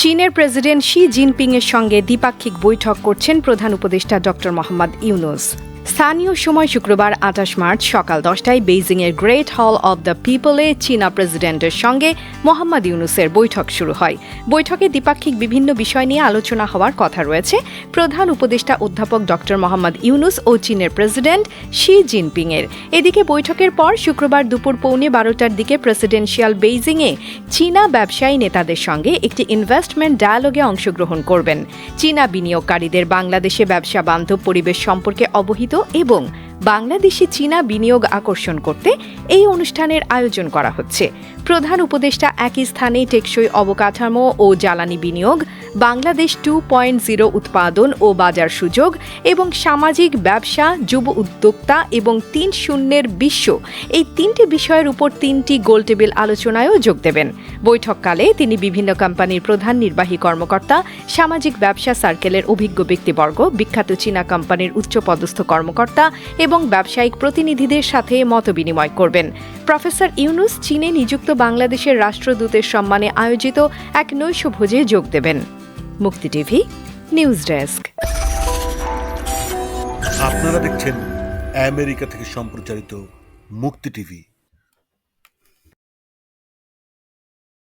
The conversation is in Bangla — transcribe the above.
চীনের প্রেসিডেন্ট শি জিনপিং এর সঙ্গে দ্বিপাক্ষিক বৈঠক করছেন প্রধান উপদেষ্টা ডক্টর মোহাম্মদ ইউনুস। স্থানীয় সময় শুক্রবার আঠাশ মার্চ সকাল দশটায় বেইজিং এর গ্রেট হল অব দ্য পিপলে চীনা প্রেসিডেন্টের সঙ্গে মোহাম্মদ ইউনুসের বৈঠক শুরু হয়। বৈঠকে দ্বিপাক্ষিক বিভিন্ন বিষয় নিয়ে আলোচনা হওয়ার কথা রয়েছে। প্রধান উপদেষ্টা অধ্যাপক ডক্টর মোহাম্মদ ইউনুস ও চীনের প্রেসিডেন্ট শি জিনপিং এর এদিকে বৈঠকের পর শুক্রবার দুপুর পৌনে বারোটার দিকে প্রেসিডেন্সিয়াল বেইজিংয়ে চীনা ব্যবসায়ী নেতাদের সঙ্গে একটি ইনভেস্টমেন্ট ডায়ালগে অংশগ্রহণ করবেন। চীনা বিনিয়োগকারীদের বাংলাদেশে ব্যবসা বান্ধব পরিবেশ সম্পর্কে অবহিত এবং বাংলাদেশে চীনা বিনিয়োগ আকর্ষণ করতে এই অনুষ্ঠানের আয়োজন করা হচ্ছে। প্রধান উপদেষ্টা একই স্থানে টেকসই অবকাঠামো ও জ্বালানি বিনিয়োগ, বাংলাদেশ টু পয়েন্ট জিরো উৎপাদন ও বাজার সুযোগ এবং সামাজিক ব্যবসা, যুব উদ্যোক্তা এবং তিন শূন্যের বিশ্ব এই তিনটি বিষয়ের উপর তিনটি গোলটেবিল আলোচনায়ও যোগ দেবেন। বৈঠককালে তিনি বিভিন্ন কোম্পানির প্রধান নির্বাহী কর্মকর্তা, সামাজিক ব্যবসা সার্কেলের অভিজ্ঞ ব্যক্তিবর্গ, বিখ্যাত চীনা কোম্পানির উচ্চপদস্থ কর্মকর্তা এবং ব্যবসায়িক প্রতিনিধিদের সাথে মত বিনিময় করবেন। প্রফেসর ইউনুস চীনে নিযুক্ত বাংলাদেশের রাষ্ট্রদূতের সম্মানে আয়োজিত এক নৈশভোজে যোগ দেবেন। মুক্তি টিভি, নিউজ ডেস্ক। আপনারা দেখছেন আমেরিকা থেকে সম্প্রচারিত মুক্তি টিভি।